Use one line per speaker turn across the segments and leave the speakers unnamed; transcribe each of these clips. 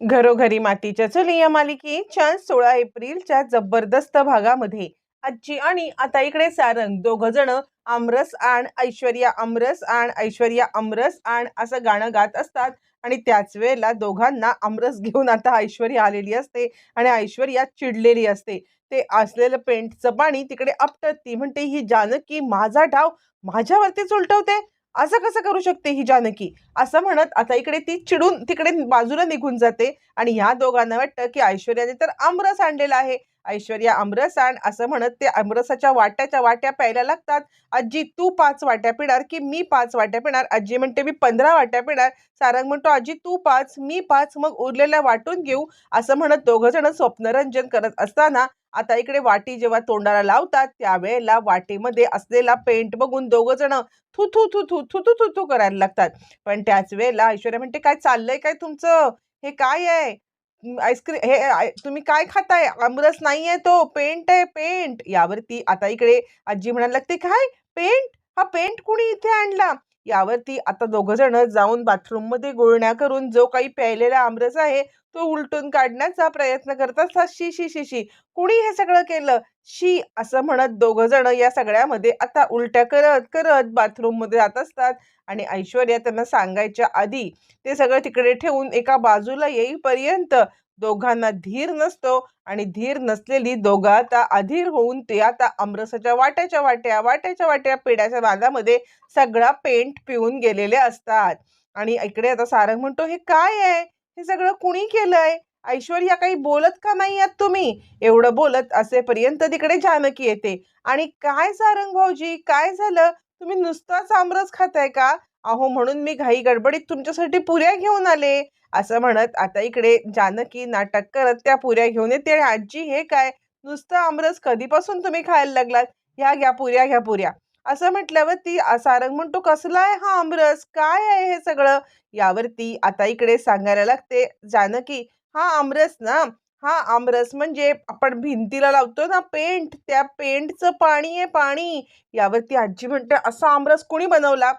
घरोघरी मातीच्या चुली या मालिकेच्या सोळा एप्रिलच्या जबरदस्त भागामध्ये. आजी आणि आता इकडे सारंग दोघं जण आमरस आण ऐश्वर्या आमरस आण ऐश्वर्या आमरस आण असं गाणं गात असतात. आणि त्याच वेळेला दोघांना आमरस घेऊन आता ऐश्वर्या आलेली असते आणि ऐश्वर्या चिडलेली असते. ते असलेलं पेंटचं पाणी तिकडे आपटत ती म्हणते ही जानकी माझा डाव माझ्यावरतीच उलटवते. असं कसं करू शकते ही जानकी? असं म्हणत आता इकडे ती चिडून तिकडे बाजूला निघून जाते आणि ह्या दोघांना वाटतं की ऐश्वर्याने तर आमरस आणलेला आहे. ऐश्वर्या आमरस आण असं म्हणत ते आमरसाच्या वाट्याच्या वाट्या प्यायला लागतात. आजी तू पाच वाट्या पिणार की मी पाच वाट्या पिणार? आजी म्हणते मी पंधरा वाट्या पिणार. सारंग म्हणतो आजी तू पाच मी पाच मग उरलेल्या वाटून घेऊ. असं म्हणत दोघं जण स्वप्नरंजन करत असताना आता इकडे वाटी जेव्हा तोंडाला लावतात त्यावेळेला वाटीमध्ये असलेला पेंट बघून दोघं जण थू थू थू थू थू थू थू थू करायला लागतात. पण त्याच वेळेला ऐश्वर्या म्हणते काय चाललंय? काय तुमचं? हे काय आहे? आईस्क्रीम हे आय- तुम्ही काय खाताय? आमरस नाही आहे तो पेंट आहे पेंट यावरती आता इकडे आजी म्हणायला लागते काय? पेंट हा पेंट कुणी इथे आणला? यावरती आता दोघंजण जाऊन बाथरूममध्ये गोळण्या गुळण्या करून जो काही प्यायलेला आमरस आहे तो उलटून काढण्याचा प्रयत्न करत असतात शी शी शी शी. कुणी हे सगळं केलं? शी असं म्हणत दोघंजण या सगळ्यामध्ये आता उलट्या करत करत बाथरूममध्ये जात असतात आणि ऐश्वर्या त्यांना सांगायच्या आधी ते सगळं तिकडे ठेवून एका बाजूला येईपर्यंत दोघांना धीर नसतो आणि धीर नसलेली दोघं आता अधीर होऊन ते आता आमरसाच्या वाट्याच्या वाट्या वाट्याच्या वाट्या पेड्याच्या बांधामध्ये सगळा पेंट पिऊन गेलेले असतात. आणि इकडे आता सारंग म्हणतो हे काय आहे? हे सगळं कुणी केलंय? ऐश्वर्या काही बोलत का नाही आहात तुम्ही? एवढं बोलत असेपर्यंत तिकडे जानकी येते. आणि काय सारंग भाऊजी? काय झालं? तुम्ही नुसताच आमरस खाताय का? अहो म्हणून मी घाई गडबडीत तुमच्यासाठी पुऱ्या घेऊन आले. असं म्हणत आता इकडे जानकी नाटक करत त्या पुऱ्या घेऊन येते. आणि आजी हे काय? नुसतं आमरस कधीपासून तुम्ही खायला लागलात? ह्या घ्या पुऱ्या घ्या पुऱ्या. असं म्हटल्यावर ती सारंग म्हणतो कसला आहे हा आमरस? काय आहे हे सगळं? यावरती आता इकडे सांगायला लागते जानकी हा आमरस ना? हा आमरस म्हणजे आपण भिंतीला लावतो ना पेंट त्या पेंटचं पाणी आहे पाणी. यावरती आजी म्हणते असा आमरस कोणी बनवला?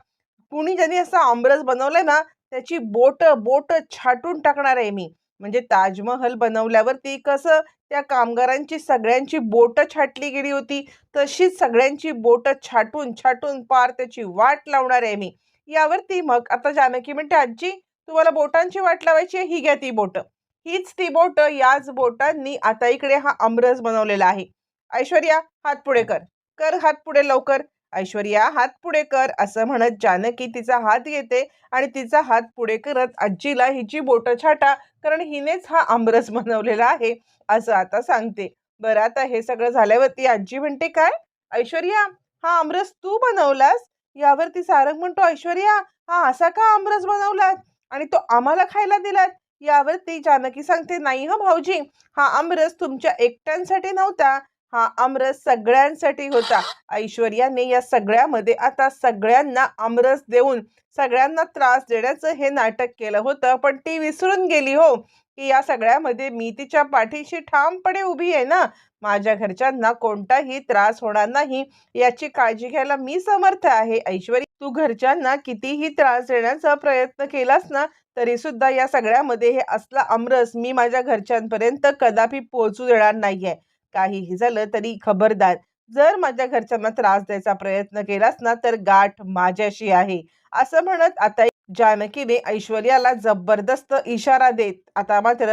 कुणी ज्यांनी असा आमरस बनवलाय ना त्याची बोट बोट छाटून टाकणार आहे मी. म्हणजे ताजमहल बनवल्यावरती कसं त्या कामगारांची सगळ्यांची बोट छाटली गेली होती तशीच सगळ्यांची बोट छाटून छाटून पार त्याची वाट लावणार आहे मी. यावरती मग आता जानकी म्हणते आजी तुम्हाला बोटांची वाट लावायची आहे ही घ्या ती बोट. हीच ती बोट याच बोटांनी आता इकडे हा आमरस बनवलेला आहे. ऐश्वर्या हात पुढे कर. कर हात पुढे लवकर. ऐश्वर्या हात पुढे कर असं म्हणत जानकी तिचा हात घेते आणि तिचा हात पुढे करत आजीला हिची बोटं छाटा कारण हिनेच हा आमरस बनवलेला आहे असं आता सांगते. बरं आता हे सगळं झाल्यावरती आजी म्हणते काय? ऐश्वर्या हा आमरस तू बनवलास? यावरती सारंग म्हणतो ऐश्वर्या हा असा का आमरस बनवलात? आणि तो आम्हाला खायला दिलात? यावरती जानकी सांगते नाही हा भाऊजी हा आमरस तुमच्या एकट्यांसाठी नव्हता. हा आमरस सगळ्यांसाठी होता. ऐश्वर्याने या सगळ्यामध्ये आता सगळ्यांना आमरस देऊन सगळ्यांना त्रास देण्याचं हे नाटक केलं होतं. पण ती विसरून गेली हो की या सगळ्यामध्ये मी तिच्या पाठीशी ठामपणे उभी आहे ना. माझ्या घरच्यांना कोणताही त्रास होणार नाही याची काळजी घ्यायला मी समर्थ आहे. ऐश्वर्या तू घरच्यांना कितीही त्रास देण्याचा प्रयत्न केलास ना तरी सुद्धा या सगळ्यामध्ये हे असला आमरस मी माझ्या घरच्यांपर्यंत कदापि पोहोचू देणार नाहीये. काहीही झालं तरी खबरदार. जर माझ्या घरच्यांना त्रास द्यायचा प्रयत्न केलास ना तर गाठ माझ्याशी आहे. असं म्हणत आता जानकीने ऐश्वर्याला जबरदस्त इशारा देत आता मात्र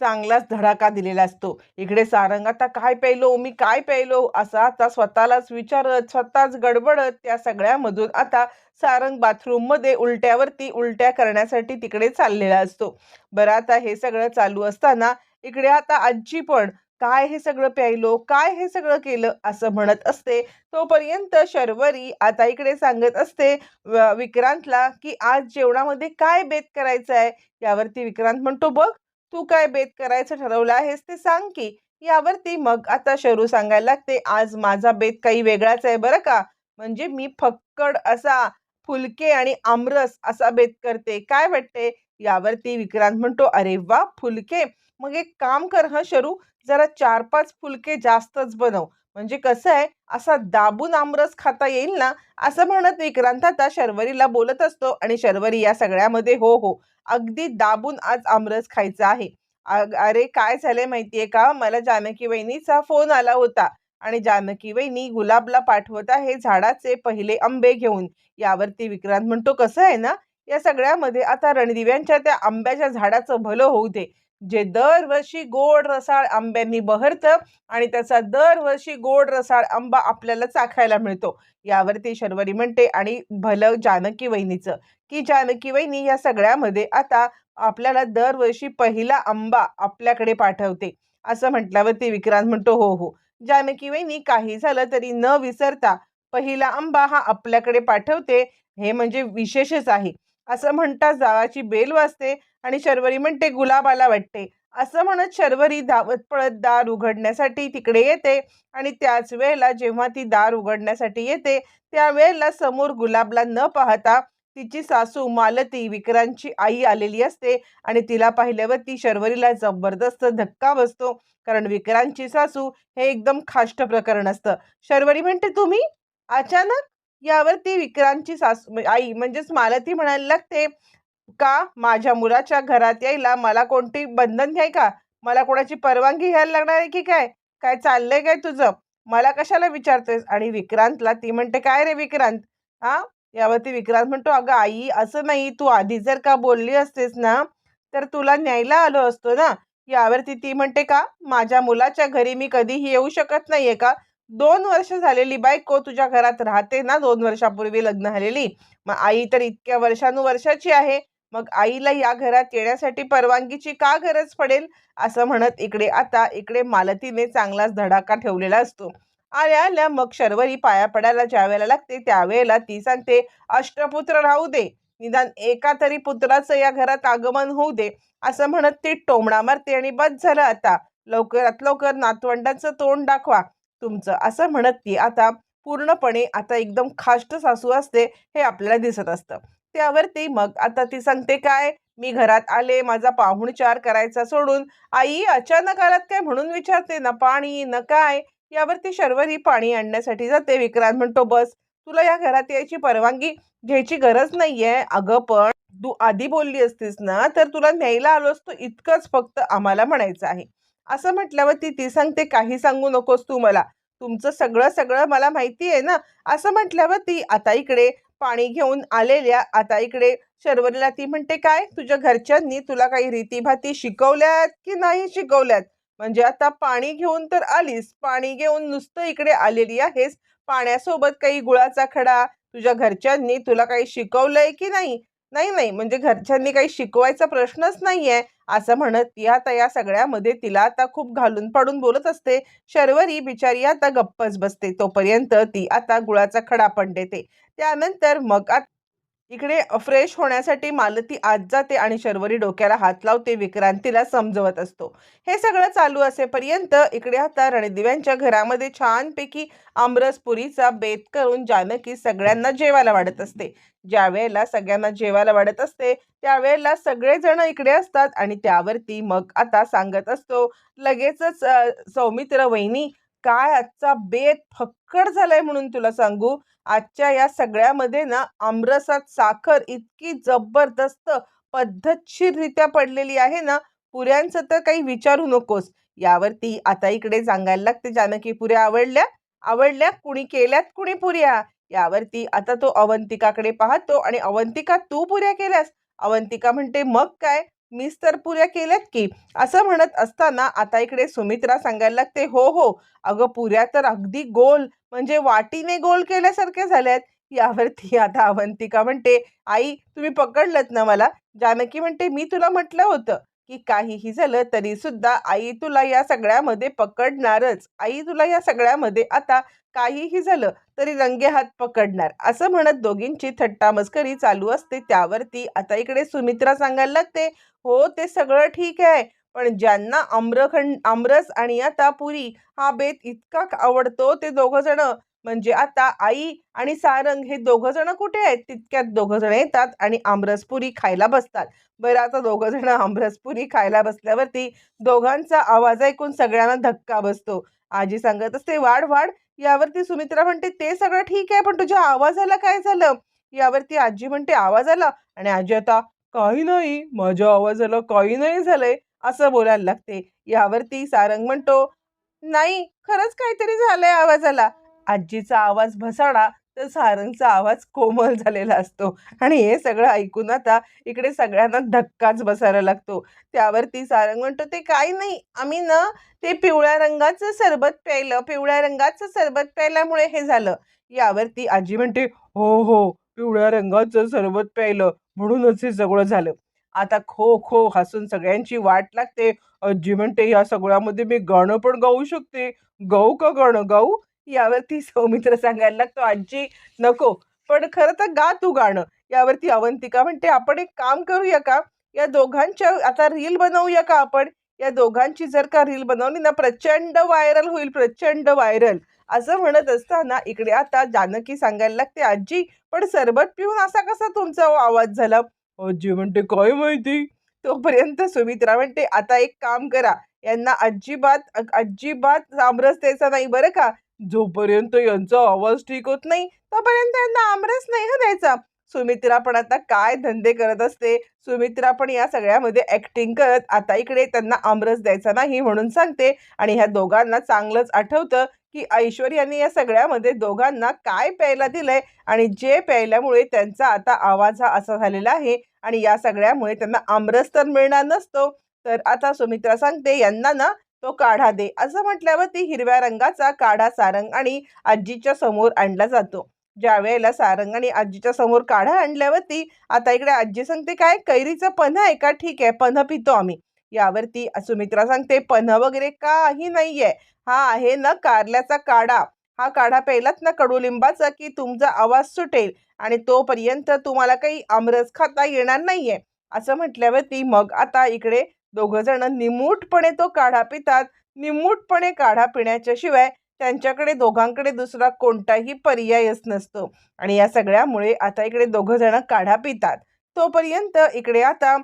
चांगलाच धडाका दिलेला असतो. इकडे सारंग आता काय प्यायलो? मी काय प्यायलो? असा आता स्वतःलाच विचारत स्वतःच गडबडत त्या सगळ्यामधून आता सारंग बाथरूममध्ये उलट्यावरती उलट्या करण्यासाठी तिकडे चाललेला असतो. बरं आता हे सगळं चालू असताना इकडे आता आजी पण काय हे सगळं प्यायलो? काय हे सगळं केलं? असं म्हणत असते. तोपर्यंत शर्वरी आता इकडे सांगत असते विक्रांतला की आज जेवणामध्ये काय बेत करायचं आहे यावरती विक्रांत म्हणतो बघ तू काय बेत करायचं ठरवलं आहेस ते सांग की. यावरती मग आता शरू सांगायला लागते आज माझा बेत काही वेगळाच आहे बरं का? म्हणजे मी फक्कड असा फुलके आणि आमरस असा बेत करते. काय वाटते? यावरती विक्रांत म्हणतो अरे वा फुलके! मग एक काम कर हा शरू. जरा चार पाच फुलके जास्तच बनव. म्हणजे कसं आहे असा दाबून आमरस खाता येईल ना असं म्हणत विक्रांत आता शर्वरीला बोलत असतो आणि शर्वरी या सगळ्यामध्ये हो हो. अगदी दाबून आज आमरस खायचा आहे. अरे काय झाले माहितीये का? मला जानकी वहिनीचा फोन आला होता आणि जानकी वहिनी गुलाबला पाठवत आहे झाडाचे पहिले आंबे घेऊन. यावरती विक्रांत म्हणतो कसं आहे ना या सगळ्यामध्ये आता रणदिव्यांच्या त्या आंब्याच्या झाडाचं भलं होऊ दे. जे दरवर्षी गोड रसाळ आंब्यांनी बहरतं आणि त्याचा दरवर्षी गोड रसाळ आंबा आपल्याला चाखायला मिळतो. यावरती शर्वरी म्हणते आणि भलं जानकी वहिनीचं. की जानकी वहिनी या सगळ्यामध्ये आता आपल्याला दरवर्षी पहिला आंबा आपल्याकडे पाठवते. असं म्हटल्यावरती विक्रांत म्हणतो हो हो. जानकी वहिनी काही झालं तरी न विसरता पहिला आंबा हा आपल्याकडे पाठवते. हे म्हणजे विशेषच आहे. असं म्हणता जावाची बेल वाजते आणि शर्वरी म्हणते गुलाबाला वाटते. असं म्हणत शर्वरी धावत पळत दार उघडण्यासाठी तिकडे येते आणि त्याच वेळेला जेव्हा ती दार उघडण्यासाठी येते त्यावेळेला समोर गुलाबला न पाहता तिची सासू मालती विक्रांतची आई आलेली असते आणि तिला पाहिल्यावर ती शर्वरीला जबरदस्त धक्का बसतो. कारण विक्रांतची सासू हे एकदम खाष्ट प्रकरण असतं. शर्वरी म्हणते तुम्ही? अचानक? यावरती विक्रांतची सासू आई म्हणजेच मालती म्हणायला लागते का? माझ्या मुलाच्या घरात यायला मला कोणती बंधन घ्याय का? मला कोणाची परवानगी घ्यायला लागणार आहे की काय? काय चाललंय काय तुझं? मला कशाला विचारतोयस आणि विक्रांतला ती म्हणते काय रे विक्रांत? हा? यावरती विक्रांत म्हणतो अगं आई असं नाही तू आधी जर का बोलली असतेस ना तर तुला न्यायला आलो असतो ना. यावरती ती म्हणते का? माझ्या मुलाच्या घरी मी कधीही येऊ शकत नाहीये का? दोन वर्ष झालेली बायको तुझ्या घरात राहते ना दोन वर्षापूर्वी लग्न झालेली. मग आई तर इतक्या वर्षानुवर्षाची आहे. मग आईला या घरात येण्यासाठी परवानगीची का गरज पडेल? असं म्हणत इकडे आता इकडे मालतीने चांगलाच धडाका ठेवलेला असतो. आल्या आल्या मग शर्वरी पाया पडायला ज्या वेळेला लागते त्यावेळेला ती सांगते अष्टपुत्र राहू दे. निदान एका तरी पुत्राचं या घरात आगमन होऊ दे. असं म्हणत ती टोमणा मारते आणि बस झालं आता. लवकरात लवकर नातवंडाचं तोंड दाखवा. तुमचं. असं म्हणत ती आता पूर्णपणे आता एकदम खाष्ट सासू असते हे आपल्याला दिसत असतं. त्यावरती मग आता ती सांगते काय? मी घरात आले माझा पाहुणचार करायचा सोडून. आई अचानक आलात काय म्हणून विचारते? ना पाणी न काय? यावरती शर्वरी पाणी आणण्यासाठी जाते विक्रांत. म्हणतो बस तुला या घरात यायची परवानगी घ्यायची गरज नाहीये. अगं पण तू आधी बोलली असतीस ना तर तुला न्यायला आलो असतो इतकंच फक्त आम्हाला म्हणायचं आहे. असं म्हटल्यावरती ती सांगते काही सांगू नकोस तू मला. तुमचं सगळं सगळं मला माहिती आहे ना. असं म्हटल्यावर ती आता इकडे पाणी घेऊन आलेल्या आता इकडे शर्वरीला ती म्हणते काय? तुझ्या घरच्यांनी तुला काही रीतीभाती शिकवल्यात की नाही शिकवल्यात? म्हणजे आता पाणी घेऊन तर आलीस. पाणी घेऊन नुसतं इकडे आलेली आहेस. पाण्यासोबत काही गुळाचा खडा. तुझ्या घरच्यांनी तुला काही शिकवलंय की नाही? नाही नाही. म्हणजे घरच्यांनी काही शिकवायचा प्रश्नच नाहीये. असं म्हणत ती आता या सगळ्यामध्ये तिला आता खूप घालून पाडून बोलत असते. शर्वरी बिचारी आता गप्पच बसते. तोपर्यंत ती आता गुळाचा खडा पण देते. त्यानंतर मग इकडे फ्रेश होण्यासाठी मालती आत जाते आणि शर्वरी डोक्याला हात लावते विक्रांतीला समजवत असतो. हे सगळं चालू असेपर्यंत इकडे आता रणदिव्यांच्या घरामध्ये छानपैकी आमरस पुरीचा बेत करून जानकी सगळ्यांना जेवायला वाढत असते. ज्या वेळेला सगळ्यांना जेवायला वाढत असते त्यावेळेला सगळेजण इकडे असतात आणि त्यावरती मग आता सांगत असतो लगेचच सौमित्र वहिनी काय आजचा बेत फक्कड झालाय म्हणून तुला सांगू? आजच्या या सगळ्यामध्ये ना आमरसात साखर इतकी जबरदस्त पद्धतशीररित्या पडलेली आहे ना पुऱ्यांचं तर काही विचारू नकोस. यावरती आता इकडे सांगायला लागते जानकी पुऱ्या आवडल्या? आवडल्या? कुणी केल्यात? कुणी पुऱ्या? यावरती आता तो अवंतिकाकडे पाहतो आणि अवंतिका तू पुऱ्या केल्यास? अवंतिका म्हणते मग काय? मीच तर पुऱ्या केल्यात की? असं म्हणत असताना आता इकडे सुमित्रा सांगायला लागते हो हो. अगं पुऱ्या तर अगदी गोल. म्हणजे वाटीने गोल केल्यासारख्या झाल्यात यावरती आता अवंतिका म्हणते आई तुम्ही पकडलत ना मला. जानकी म्हणते मी तुला म्हटलं होतं की काहीही झालं तरी सुद्धा आई तुला या सगळ्यामध्ये पकडणारच. आई तुला या सगळ्यामध्ये आता काहीही झालं तरी रंगे हात पकडणार. असं म्हणत दोघींची थट्टा मस्करी चालू असते. त्यावरती आता इकडे सुमित्रा सांगायला लागते हो ते सगळं ठीक आहे. पण ज्यांना आम्रखंड आमरस आणि आता पुरी हा बेत इतका आवडतो ते दोघं जण म्हणजे आता आई आणि सारंग हे दोघं जण कुठे आहेत? तितक्यात दोघं जण येतात आणि आमरसपुरी खायला बसतात. बरं आता दोघं जण आमरसपुरी खायला बसल्यावरती दोघांचा आवाज ऐकून सगळ्यांना धक्का बसतो. आजी सांगत असते वाढ वाढ यावरती सुमित्रा म्हणते ते सगळं ठीक आहे पण तुझ्या आवाजाला काय झालं? यावरती आजी म्हणते आवाज आला. आणि आजी आता काही नाही माझ्या आवाजाला काही नाही झालंय. असं बोलायला लागते. यावरती सारंग म्हणतो नाही खरंच काहीतरी झालंय आवाजाला. आजीचा आवाज भसाडा तर सारंगचा आवाज कोमल झालेला असतो. आणि हे सगळं ऐकून आता इकडे सगळ्यांना धक्काच बसायला लागतो. त्यावरती सारंग म्हणतो ते काही नाही आम्ही ना ते पिवळ्या रंगाचं सरबत प्यायलं पिवळ्या रंगाचं सरबत प्यायल्यामुळे हे झालं. यावरती आजी म्हणते हो हो पिवळ्या रंगाचं सरबत प्यायलं म्हणूनच हे सगळं झालं. आता खो खो हसून सगळ्यांची वाट लागते. आजी म्हणते या सगळ्यामध्ये मी गाणं पण गाऊ शकते. गाऊ का गाणं गाऊ? यावरती सौमित्र सांगायला लागतो आजी नको. पण खरं तर गा तू गाणं. यावरती अवंतिका म्हणते आपण एक काम करूया का? या दोघांच्या आता रील बनवूया का आपण? या दोघांची जर का रील बनवली ना प्रचंड व्हायरल होईल प्रचंड व्हायरल. असं म्हणत असताना इकडे आता जानकी सांगायला लागते आजी पण सरबत पिऊन असा कसा तुमचा आवाज झाला? आजी म्हणते काय माहिती? तोपर्यंत सुमित्रा म्हणते आता एक काम करा. यांना अजिबात अजिबात आमरस द्यायचा नाही बरं का. जोपर्यंत यांचा आवाज ठीक होत नाही तोपर्यंत यांना आमरस नाही द्यायचा. सुमित्रा पण आता काय धंदे करत असते? सुमित्रा पण या सगळ्यामध्ये ऍक्टिंग करत आता इकडे त्यांना आमरस द्यायचा नाही म्हणून सांगते. आणि ह्या दोघांना चांगलंच आठवतं. की ऐश्वर्याने या सगळ्यामध्ये दोघांना काय प्यायला दिलंय आणि जे प्यायल्यामुळे त्यांचा आता आवाज हा असा झालेला आहे आणि या सगळ्यामुळे त्यांना आमरस तर मिळणार नसतो. तर आता सुमित्रा सांगते यांना ना तो काढा दे. असं म्हटल्यावर ती हिरव्या रंगाचा काढा सारंग आणि आजीच्या समोर आणला जातो. ज्या वेळेला सारंग आणि आजीच्या समोर काढा आणल्यावरती आता इकडे आजी सांगते काय कैरीचं पन्ह आहे का? ठीक आहे पन्ह पितो आम्ही. यावरती सुमित्रा सांगते पन्ह वगैरे काही नाहीये. हा आहे ना कारल्याचा काढा. हा काढा प्यायलात ना कडुलिंबाचा की तुमचा आवाज सुटेल आणि तोपर्यंत तुम्हाला काही आमरस खाता येणार नाहीये. असं म्हटल्यावरती मग आता इकडे दोघं जण निमूटपणे तो काढा पितात. निमूटपणे काढा पिण्याच्या शिवाय त्यांच्याकडे दोघांकडे दुसरा कोणताही पर्यायच नसतो. आणि या सगळ्यामुळे आता इकडे दोघं जण काढा पितात. तोपर्यंत इकडे आता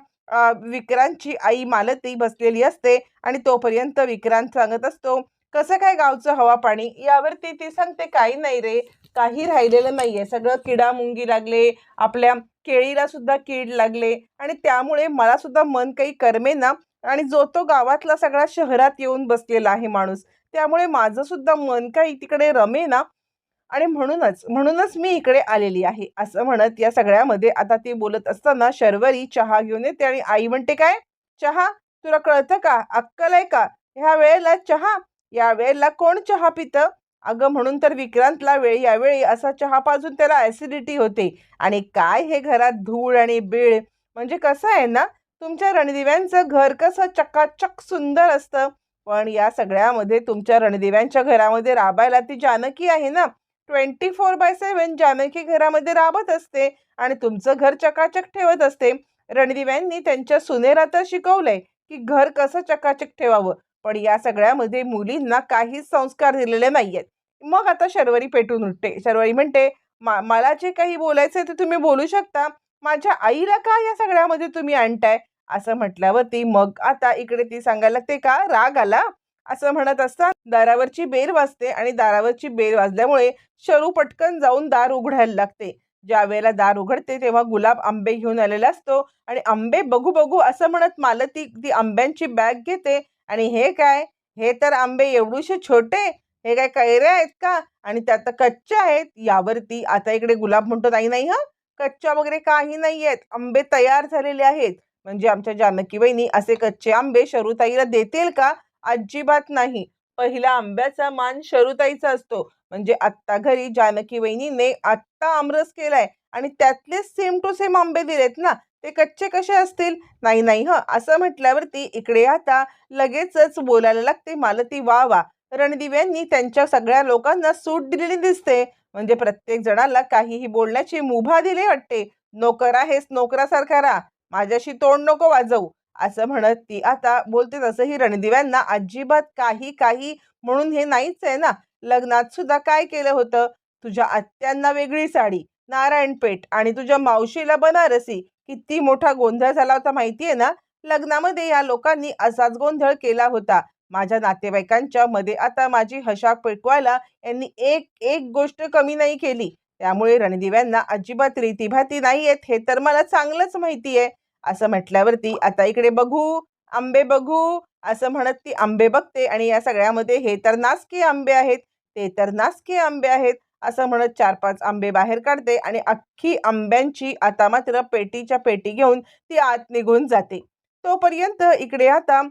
विक्रांतची आई मालती बसलेली असते आणि तोपर्यंत विक्रांत सांगत असतो कसं काय गावचं हवा पाणी? यावरती ती सांगते काही नाही रे काही राहिलेलं नाहीये. सगळं किडा मुंगी लागले आपल्या केळीला सुद्धा कीड लागले आणि त्यामुळे मला सुद्धा मन काही करमे ना आणि जो तो गावातला सगळा शहरात येऊन बसलेला आहे माणूस त्यामुळे माझं सुद्धा मन काही तिकडे रमे ना आणि म्हणूनच म्हणूनच मी इकडे आलेली आहे. असं म्हणत या सगळ्यामध्ये आता ती बोलत असताना शर्वरी चहा घेऊन येते आणि आई म्हणते काय? चहा? तुला कळतं का? अक्कल आहे का? ह्या वेळेला चहा या वेळेला कोण चहा पितं? अगं म्हणून तर विक्रांतला वेळ यावेळी असा चहा पाजून त्याला ॲसिडिटी होते. आणि काय हे घरात धूळ आणि बीळ? म्हणजे कसं आहे ना? तुमच्या रणदिव्यांचं घर कसं चकाचक सुंदर असतं. पण या सगळ्यामध्ये तुमच्या रणदिव्यांच्या घरामध्ये राबायला ती जानकी आहे ना? Twenty four by seven Janaki घरामध्ये राबत असते आणि तुमचं घर चकाचक ठेवत असते. रणदिव्यांनी त्यांच्या सुनेरा तर शिकवलंय की घर कसं चकाचक ठेवावं. पण या सगळ्यामध्ये मुलींना काहीच संस्कार दिलेले नाहीयेत. मग आता शर्वरी पेटून उठते. शर्वरी म्हणते "मा- मला जे काही बोलायचं ते तुम्ही बोलू शकता. माझ्या आईला का या सगळ्यामध्ये तुम्ही आणताय? असं म्हटल्यावरती मग आता इकडे ती सांगायला लागते का राग आला? असं म्हणत असता दारावरची बेल वाजते आणि दारावरची बेल वाजल्यामुळे शरू पटकन जाऊन दार उघडायला लागते. ज्या वेळेला दार उघडते तेव्हा गुलाब आंबे घेऊन आलेला असतो आणि आंबे बघू बघू असं म्हणत मालती ती आंब्यांची बॅग घेते आणि हे काय? हे तर आंबे एवढूशे छोटे? हे काय कैऱ्या आहेत का? आणि त्यात कच्चे कच्च्या आहेत. यावरती आता इकडे गुलाब म्हणतो नाही नाही हा? कच्च्या वगैरे काही नाही आहेत आंबे तयार झालेले आहेत. म्हणजे आमच्या जानकी बहिणी असे कच्चे आंबे शरुताईला देतील का? अजिबात नाही. पहिला आंब्याचा मान शरुताईचा असतो. म्हणजे आत्ता घरी जानकी वहिनीने आत्ता आमरस केलाय. आणि त्यातलेच सेम टू सेम आंबे दिलेत ना? ते कच्चे कसे असतील? नाही नाही ह. असं म्हटल्यावरती इकडे आता लगेचच बोलायला लागते. मालती वा वा रणदिव्यांनी त्यांच्या सगळ्या लोकांना सूट दिलेली दिसते. म्हणजे प्रत्येक जणाला काहीही बोलण्याची मुभा दिली वाटते. नोकर आहेस नोकरासारखा राहा. माझ्याशी तोंड नको वाजवू. असं म्हणत ती आता बोलते तसंही रणदिव्यांना अजिबात काही काही म्हणून हे नाहीच आहे ना. लग्नात सुद्धा काय केलं होतं? तुझ्या आत्यांना वेगळी साडी नारायणपेठ आणि तुझ्या मावशीला बनारसी. किती मोठा गोंधळ झाला होता माहितीये ना? लग्नामध्ये या लोकांनी असाच गोंधळ केला होता. माझ्या नातेवाईकांच्या मध्ये आता माझी हशाक पेटवायला यांनी एक एक गोष्ट कमी नाही केली. त्यामुळे रणदिव्यांना अजिबात रीतीभाती नाही आहेत हे तर मला चांगलंच माहिती आहे असं म्हटल्यावरती आता इकडे बघू आंबे बघू असं म्हणत ती आंबे बघते. आणि या सगळ्यामध्ये हे तर नासकी आंबे आहेत. ते तर नासकी आंबे आहेत. असं म्हणत चार पाच आंबे बाहेर काढते आणि अख्खी आंब्यांची आता मात्र पेटीच्या पेटी घेऊन ती आत निघून जाते. तोपर्यंत इकडे आता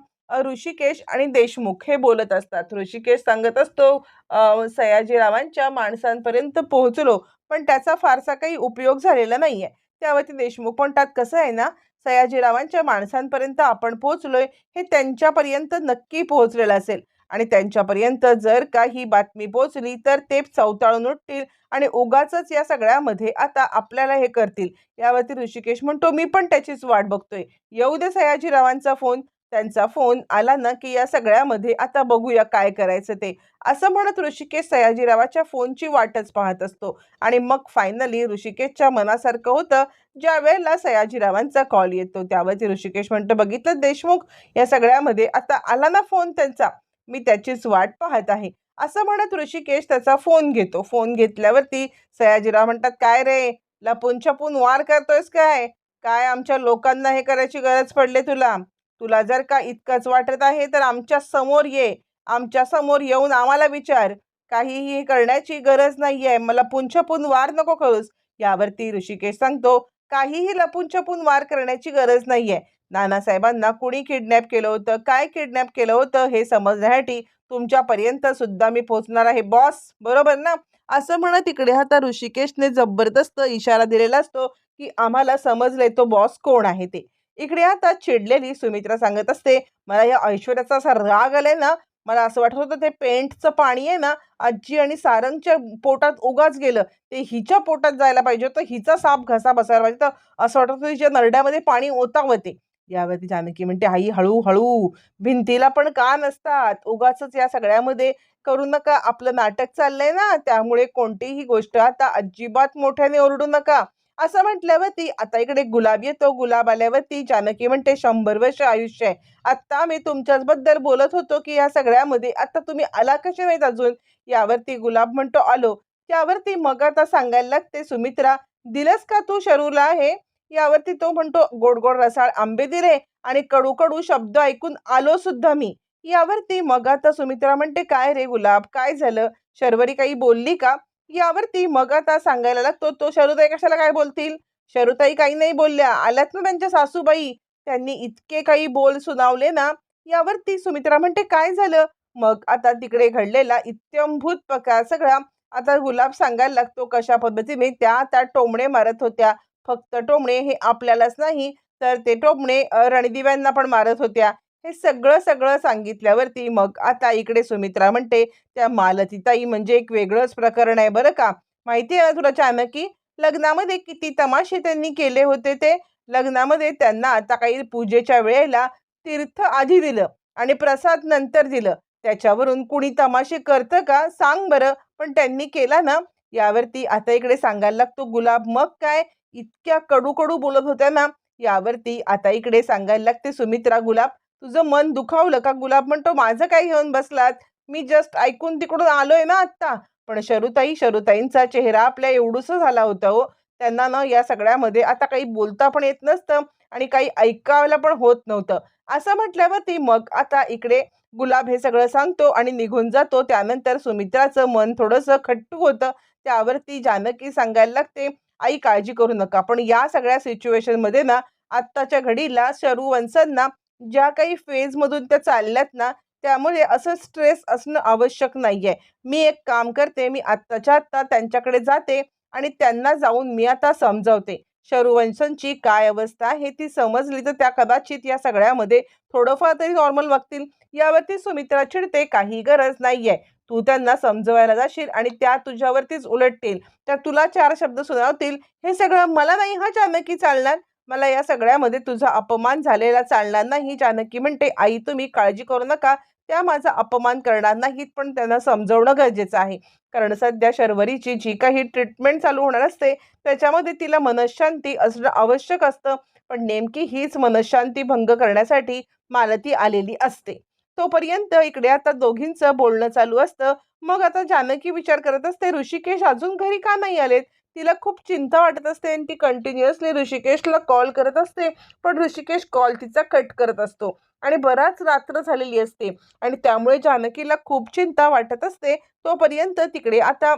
ऋषिकेश आणि देशमुख हे बोलत असतात. ऋषिकेश सांगत असतो सयाजीरावांच्या माणसांपर्यंत पोहोचलो पण त्याचा फारसा काही उपयोग झालेला नाहीये. त्यावरती देशमुख म्हणतात कसं आहे ना सयाजीरावांच्या माणसांपर्यंत आपण पोहोचलोय हे त्यांच्यापर्यंत नक्की पोहोचलेलं असेल. आणि त्यांच्यापर्यंत जर का ही बातमी पोचली तर ते चवताळून उठतील आणि उगाचच या सगळ्यामध्ये आता आपल्याला हे करतील. यावरती ऋषिकेश म्हणतो मी पण त्याचीच वाट बघतोय. येऊ दे सयाजीरावांचा फोन. त्यांचा फोन आला ना की या सगळ्यामध्ये आता बघूया काय करायचं ते. असं म्हणत ऋषिकेश सयाजीरावाच्या फोनची वाटच पाहत असतो. आणि मग फायनली ऋषिकेशच्या मनासारखं होतं ज्या वेळेला सयाजीरावांचा कॉल येतो त्यावरती ऋषिकेश म्हणतो बघितलं देशमुख या सगळ्यामध्ये आता आला ना फोन त्यांचा. मी त्याचीच वाट पाहत आहे. असं म्हणत ऋषिकेश त्याचा फोन घेतो. फोन घेतल्यावरती सयाजीराव म्हणतात काय रे? लपून छपून वार करतोयस काय? काय आमच्या लोकांना हे करायची गरज पडले तुला? तुला जर का इतकंच वाटत आहे तर आमच्यासमोर ये. आमच्यासमोर येऊन आम्हाला विचार. काहीही करण्याची गरज नाही आहे मला पुंछपून वार नको करूस. यावरती ऋषिकेश सांगतो काहीही लपून छपून वार करण्याची गरज नाही आहे नानासाहेबांना कुणी किडनॅप केलं होतं? काय किडनॅप केलं होतं? हे समजण्यासाठी तुमच्यापर्यंत सुद्धा मी पोहोचणार आहे बॉस बरोबर ना? असं म्हणत इकडे आता ऋषिकेशने जबरदस्त इशारा दिलेला असतो की आम्हाला समजलंय तो बॉस कोण आहे ते. इकडे आता चिडलेली सुमित्रा सांगत असते मला या ऐश्वर्याचा असा राग आलाय ना मला असं वाटत होतं ते पेंटचं पाणी आहे ना आजी आणि सारंगच्या पोटात उगाच गेलं. ते हिच्या पोटात जायला पाहिजे होतं हिचा साप घसा बसायला पाहिजे तर असं वाटत होतं तिच्या नरड्यामध्ये पाणी ओतावते यावरती जानकी म्हणते आई हळूहळू भिंतीला पण का नसतात? उगाचच या सगळ्यामध्ये करू नका. आपलं नाटक चाललंय ना त्यामुळे कोणतीही गोष्ट आता अजिबात मोठ्याने ओरडू नका. असं म्हटल्यावरती आता इकडे गुलाब येतो. गुलाब आल्यावरती जानकी म्हणते शंभर वर्ष आयुष्य आहे. आत्ता मी तुमच्याबद्दल बोलत होतो की या सगळ्यामध्ये आता तुम्ही आला कसे नाहीत अजून? यावरती गुलाब म्हणतो आलो. त्यावरती मग आता सांगायला लागते सुमित्रा दिलंस का तू शरूला हे? यावरती तो म्हणतो गोड गोड रसाळ आंबे दिले आणि कडू कडू शब्द ऐकून आलो सुद्धा मी. यावरती मग आता सुमित्रा म्हणते काय रे गुलाब काय झालं? शर्वरी काही बोलली का? यावरती मग आता सांगायला लागतो तो शरुताई कशाला काय बोलतील? शरुताई काही नाही बोलल्या आल्यात ना त्यांच्या सासूबाई. त्यांनी इतके काही बोल सुनावले ना. यावरती सुमित्रा म्हणते काय झालं? मग आता तिकडे घडलेला इत्यंभूत प्रकार सगळा आता गुलाब सांगायला लागतो कशा पद्धतीने त्या त्या टोमणे मारत होत्या. फक्त टोमणे हे आपल्यालाच नाही तर ते टोमणे रणदिव्यांना पण मारत होत्या. हे सगळं सगळं सांगितल्यावरती मग आता इकडे सुमित्रा म्हणते त्या मालतीताई म्हणजे एक वेगळंच प्रकरण आहे बरं का. माहिती आहे ना तुला चाणकी लग्नामध्ये किती तमाशे त्यांनी केले होते ते. लग्नामध्ये त्यांना आता काही पूजेच्या वेळेला तीर्थ आधी दिलं आणि प्रसाद नंतर दिलं. त्याच्यावरून कुणी तमाशे करतं का? सांग बरं. पण त्यांनी केला ना. यावरती आता इकडे सांगायला लागतो गुलाब मग काय? इतक्या कडू कडू बोलत होत्या ना. यावरती आता इकडे सांगायला लागते सुमित्रा गुलाब. तुझं मन दुखावलं का गुलाब? म्हणतो माझं काय घेऊन बसलात? मी जस्ट ऐकून तिकडून आलोय ना आत्ता. पण शरुताई शरुताईंचा चेहरा आपल्या एवढूसा झाला होता हो. त्यांना ना या सगळ्यामध्ये आता काही बोलता पण येत नसतं आणि काही ऐकायला पण होत नव्हतं. असं म्हटल्यावरती मग आता इकडे गुलाब हे सगळं सांगतो आणि निघून जातो. त्यानंतर सुमित्राचं मन थोडंसं खट्टू होतं. त्यावरती जानकी सांगायला लागते आई काळजी करू नका. पण या सगळ्या सिच्युएशनमध्ये ना आत्ताच्या घडीला शरू वंशांना ज्या काही फेजमधून त्या चालल्यात ना त्यामुळे असं स्ट्रेस असणं आवश्यक नाही आहे मी एक काम करते मी आत्ताच्या आत्ता त्यांच्याकडे जाते आणि त्यांना जाऊन मी आता समजावते. शरुवंशांची काय अवस्था आहे ती समजली तर त्या कदाचित या सगळ्यामध्ये थोडंफार तरी नॉर्मल वागतील. यावरती सुमित्रा चिडते काही गरज नाही आहे तू त्यांना समजवायला जाशील आणि त्या तुझ्यावरतीच उलटतील. तर तुला चार शब्द सुनावतील. हे सगळं मला नाही हा जानकी चालणार? मला या सगळ्यामध्ये तुझा अपमान झालेला चालणार नाही. जानकी म्हणते आई तुम्ही काळजी करू नका. त्या माझा अपमान करणार नाहीत पण त्यांना समजवणं गरजेचं आहे. कारण सध्या शर्वरीची जी काही ट्रीटमेंट चालू होणार असते त्याच्यामध्ये तिला मनशांती असणं आवश्यक असतं. पण नेमकी हीच मनशांती भंग करण्यासाठी मालती आलेली असते. तोपर्यंत इकडे आता दोघींचं बोलणं चालू असतं. मग आता जानकी विचार करत असते ऋषिकेश अजून घरी का नाही आलेत? तिला खूप चिंता वाटत असते आणि ती कंटिन्युअसली ऋषिकेशला कॉल करत असते. पण ऋषिकेश कॉल तिचा कट करत असतो आणि बराच रात्र झालेली असते आणि त्यामुळे जानकीला खूप चिंता वाटत असते. तोपर्यंत तिकडे आता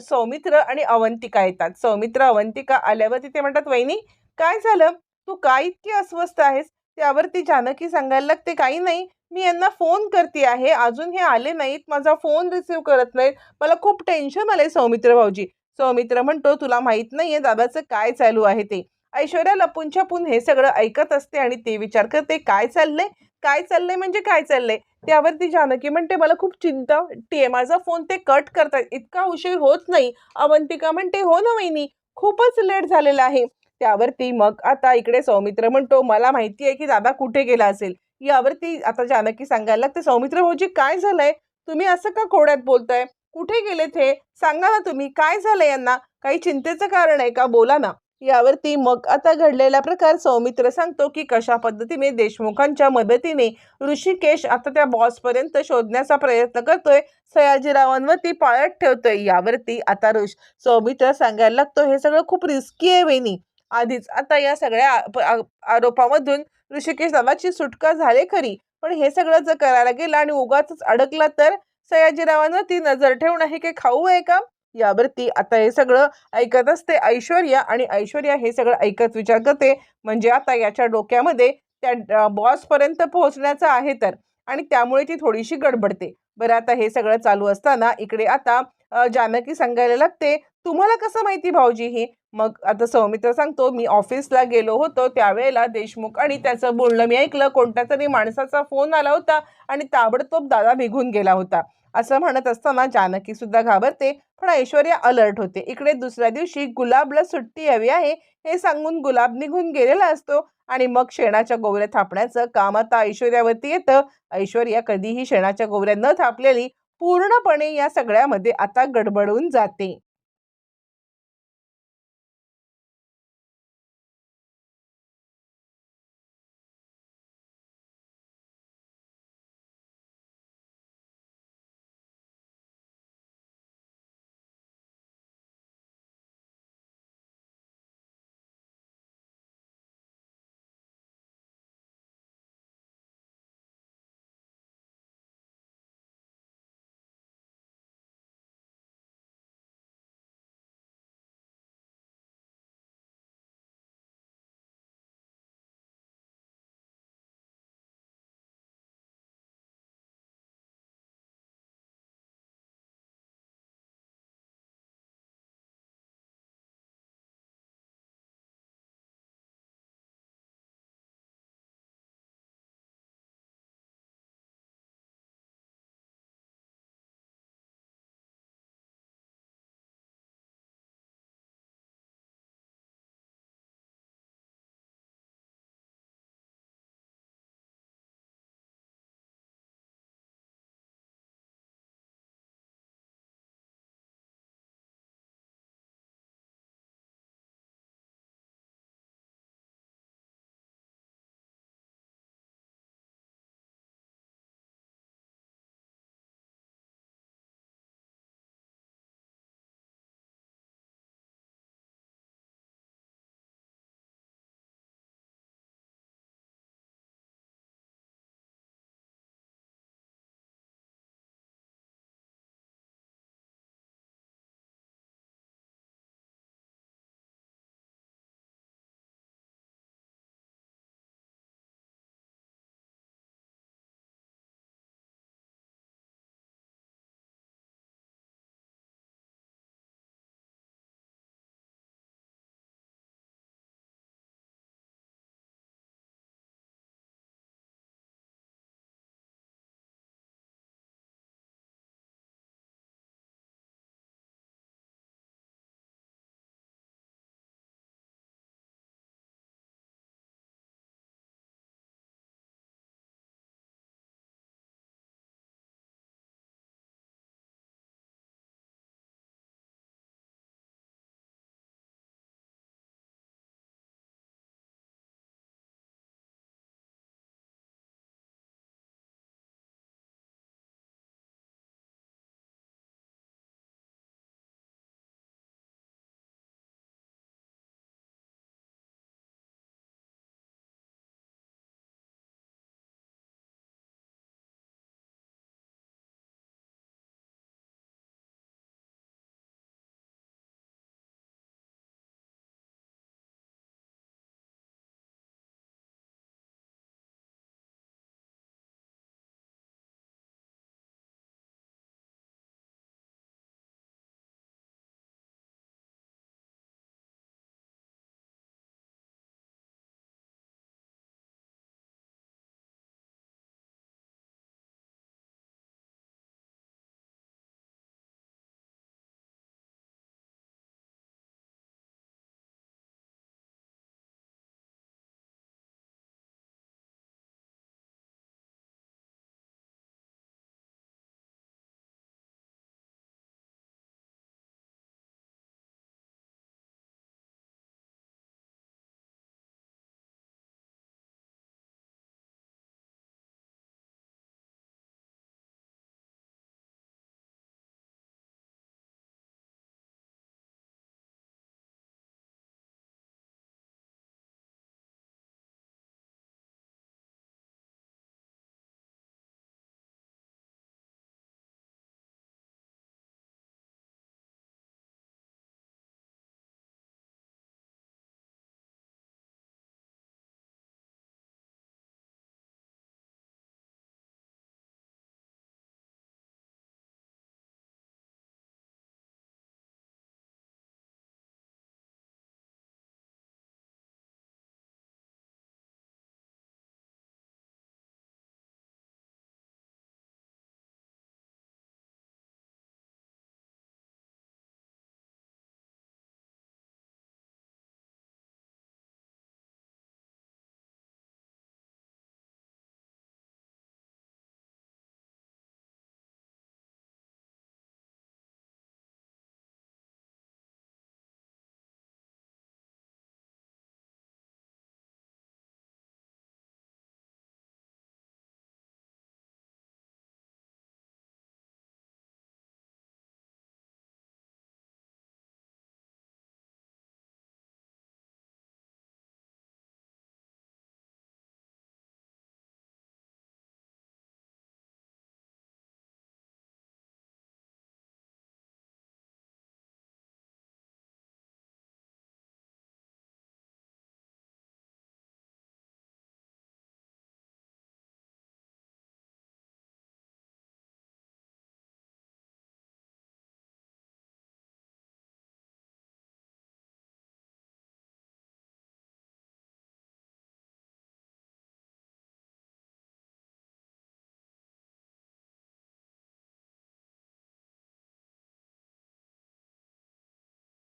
सौमित्र आणि अवंतिका येतात. सौमित्र अवंतिका आल्यावर तिथे म्हणतात वहिनी काय झालं? तू काय इतकी अस्वस्थ आहेस? त्यावर ती जानकी सांगायला लागते काही नाही. मी यांना फोन करते आहे. अजून हे आले नाहीत. माझा फोन रिसीव करत नाहीत. मला खूप टेन्शन आले सौमित्र भाऊजी. सौमित्र म्हणतो तुला माहीत नाहीये दादाचं काय चालू आहे ते. ऐश्वर्या लपून छपून हे सगळं ऐकत असते आणि ते विचार करते काय चाललंय? काय चाललंय म्हणजे काय चाललंय? त्यावरती जानकी म्हणते मला खूप चिंता वाटतेय. माझा फोन ते कट करतात. इतका उशीर होत नाही. अवंतिका म्हणते हो ना वहिनी खूपच लेट झालेला आहे. त्यावरती मग आता इकडे सौमित्र म्हणतो मला माहिती आहे की दादा कुठे गेला असेल. यावरती आता जानकी सांगायला लागते सौमित्र भाऊजी काय झालंय? तुम्ही असं का कोड्यात बोलताय? कुठे गेलेत हे? सांगा ना तुम्ही काय झालं यांना? काही चिंतेचं कारण आहे का? बोला ना. यावरती मग आता घडलेला प्रकार सौमित्र सांगतो की कशा पद्धतीने देशमुखांच्या मदतीने ऋषिकेश आता त्या बॉसपर्यंत शोधण्याचा प्रयत्न करतोय सयाजीरावांवरती पाळत ठेवतोय. यावरती आता ऋष सौमित्र सांगायला लागतो हे सगळं खूप रिस्की आहे वेनी आधीच. आता या सगळ्या आरोपामधून ऋषिकेश दादाची सुटका झाली खरी. पण हे सगळं जर करायला गेलं आणि उगाच अडकला तर सयाजीरावांवरती नजर ठेवणं हे काही खाऊ आहे का? यावरती आता हे सगळं ऐकत असते ऐश्वर्या आणि ऐश्वर्या हे सगळं ऐकत विचार करते. म्हणजे आता याच्या डोक्यामध्ये त्या बॉसपर्यंत पोहोचण्याचं आहे तर. आणि त्यामुळे ती थोडीशी गडबडते. बरं आता हे सगळं चालू असताना इकडे आता जानकी सांगायला लागते तुम्हाला कसं माहिती भाऊजी ही? मग आता सौमित्र सांगतो मी ऑफिसला गेलो होतो त्यावेळेला देशमुख आणि त्याचं बोलणं मी ऐकलं कोणत्या तरी माणसाचा फोन आला होता आणि ताबडतोब दादा निघून गेला होता. असं म्हणत असताना जानकी सुद्धा घाबरते पण ऐश्वर्या अलर्ट होते. इकडे दुसऱ्या दिवशी गुलाबला सुट्टी हवी आहे हे सांगून गुलाब निघून गेलेला असतो आणि मग शेणाच्या गोवऱ्या थापण्याचं काम आता ऐश्वर्यावरती येतं. ऐश्वर्या कधीही शेणाच्या गोवऱ्या न थापलेली पूर्णपणे या सगळ्यामध्ये आता गडबडून जाते.